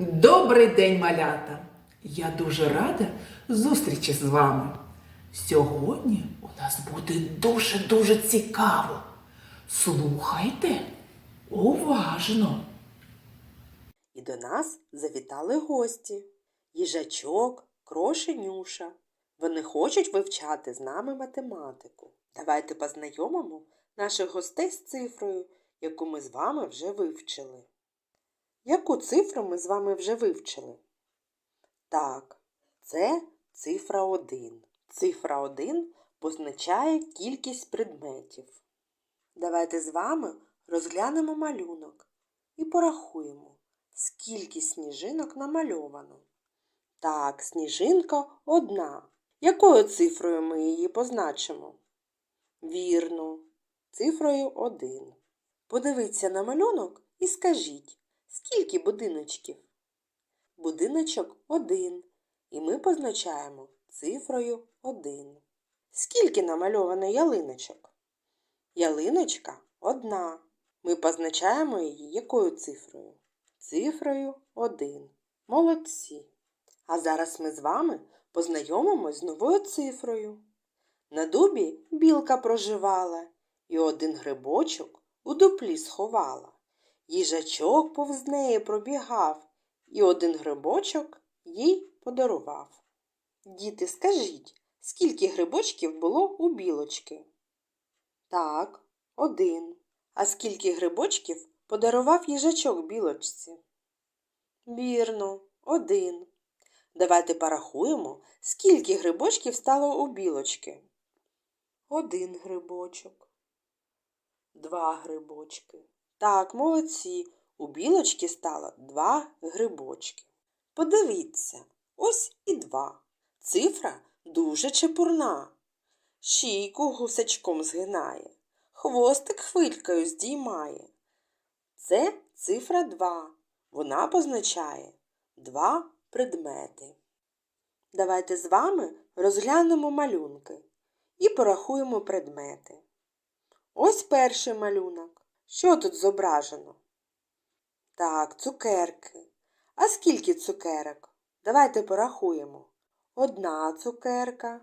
Добрий день, малята! Я дуже рада зустрічі з вами. Сьогодні у нас буде дуже-дуже цікаво. Слухайте уважно. І до нас завітали гості їжачок, крош і нюша. Вони хочуть вивчати з нами математику. Давайте познайомимо наших гостей з цифрою, яку ми з вами вже вивчили. Яку цифру ми з вами вже вивчили? Так, це цифра 1. Цифра 1 позначає кількість предметів. Давайте з вами розглянемо малюнок і порахуємо, скільки сніжинок намальовано. Так, сніжинка одна. Якою цифрою ми її позначимо? Вірно, цифрою 1. Подивіться на малюнок і скажіть, скільки будиночків? Будиночок 1. І ми позначаємо цифрою 1. Скільки намальовано ялиночок? Ялиночка одна. Ми позначаємо її якою цифрою? Цифрою 1. Молодці. А зараз ми з вами познайомимось з новою цифрою. На дубі білка проживала, і один грибочок у дуплі сховала. Їжачок повз неї пробігав, і один грибочок їй подарував. Діти, скажіть, скільки грибочків було у білочки? Так, один. А скільки грибочків подарував їжачок білочці? Вірно, один. Давайте порахуємо, скільки грибочків стало у білочки. Один грибочок. Два грибочки. Так, молодці. У білочки стало два грибочки. Подивіться, ось і два. Цифра дуже чепурна. Шийку гусачком згинає, хвостик хвилькою здіймає. Це цифра 2. Вона позначає два предмети. Давайте з вами розглянемо малюнки і порахуємо предмети. Ось перший малюнок. Що тут зображено? Так, цукерки. А скільки цукерок? Давайте порахуємо. Одна цукерка,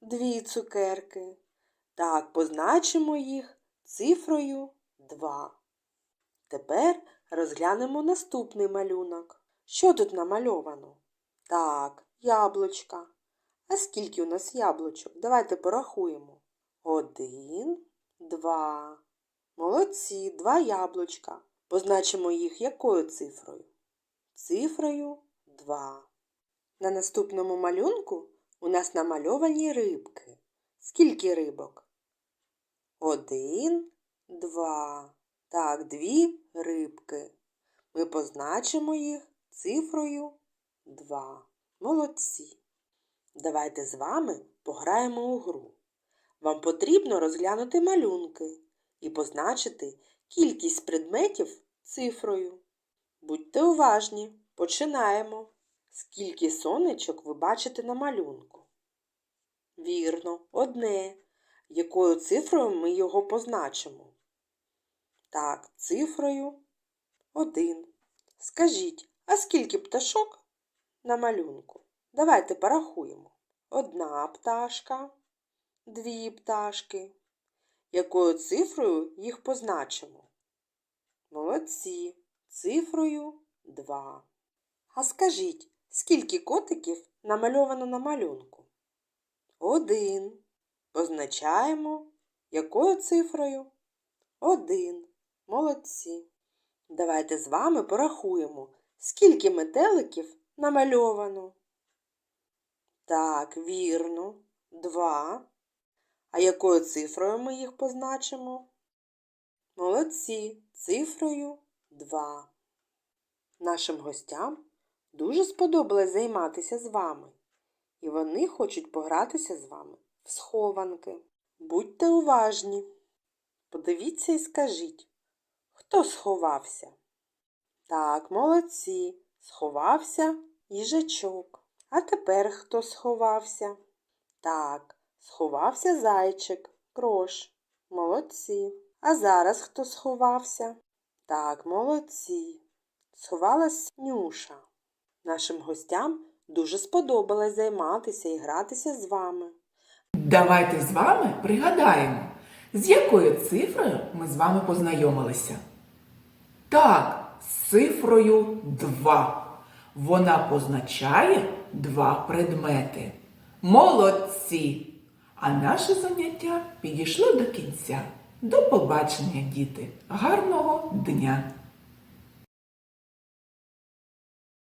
дві цукерки. Так, позначимо їх цифрою 2. Тепер розглянемо наступний малюнок. Що тут намальовано? Так, яблучка. А скільки у нас яблучок? Давайте порахуємо. Один, два. Молодці, два яблучка. Позначимо їх якою цифрою? Цифрою 2. На наступному малюнку у нас намальовані рибки. Скільки рибок? Один, два. Так, дві рибки. Ми позначимо їх цифрою 2. Молодці. Давайте з вами пограємо у гру. Вам потрібно розглянути малюнки і позначити кількість предметів цифрою. Будьте уважні, починаємо. Скільки сонечок ви бачите на малюнку? Вірно, одне. Якою цифрою ми його позначимо? Так, цифрою 1. Скажіть, а скільки пташок на малюнку? Давайте порахуємо. Одна пташка, дві пташки. Якою цифрою їх позначимо? Молодці, цифрою 2. А скажіть, скільки котиків намальовано на малюнку? Один. Позначаємо якою цифрою? Один. Молодці. Давайте з вами порахуємо, скільки метеликів намальовано. Так, вірно, два. А якою цифрою ми їх позначимо? Молодці, цифрою 2. Нашим гостям дуже сподобалось займатися з вами, і вони хочуть погратися з вами в схованки. Будьте уважні. Подивіться і скажіть, хто сховався? Так, молодці, сховався їжачок. А тепер хто сховався? Так, сховався зайчик, крош. Молодці. А зараз хто сховався? Так, молодці. Сховалась нюша. Нашим гостям дуже сподобалось займатися і гратися з вами. Давайте з вами пригадаємо, з якою цифрою ми з вами познайомилися. Так, з цифрою 2. Вона позначає два предмети. Молодці! А наше заняття підійшло до кінця. До побачення, діти! Гарного дня!